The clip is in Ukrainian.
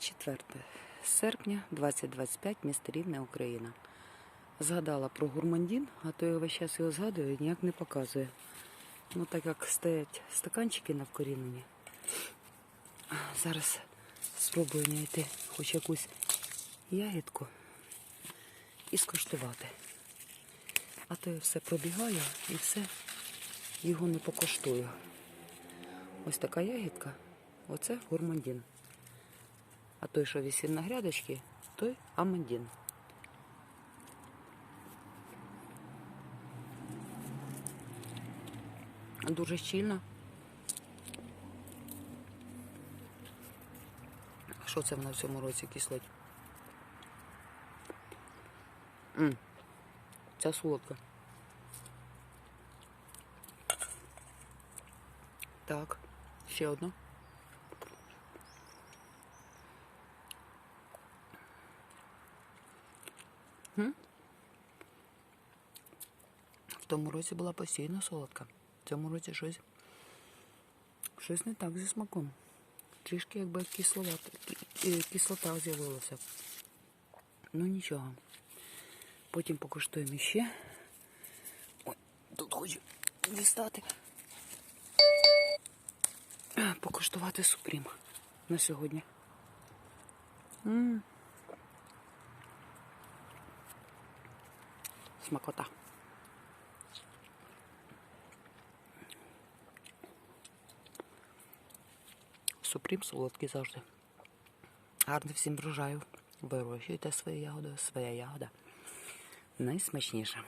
4 серпня 2025, місто Рівне, Україна. Згадала про гурмандін, а то я весь час його згадую і ніяк не показує. Ну, так як стоять стаканчики на вкорінені. Зараз спробую знайти хоч якусь ягідку і скуштувати. А то я все пробігаю і все його не покоштую. Ось така ягідка, оце гурмандін. А той, що висів на грядочці, той амандін. Дуже щільна. Що це вона в цьому році кислить? М, Ця солодка. Так, ще одна. М? В тому році була постійно солодка. В цьому році щось, щось не так зі смаком. Трішки якби кисловата, е, кислота з'явилася. Ну нічого. Потім покуштуємо ще. Ой, тут хочу дістати. Покуштувати супрім на сьогодні. м Смакота. Супрім солодкий завжди. Гарно всім врожаю. Вирощуйте свої ягоди, своя ягода. Найсмачніша.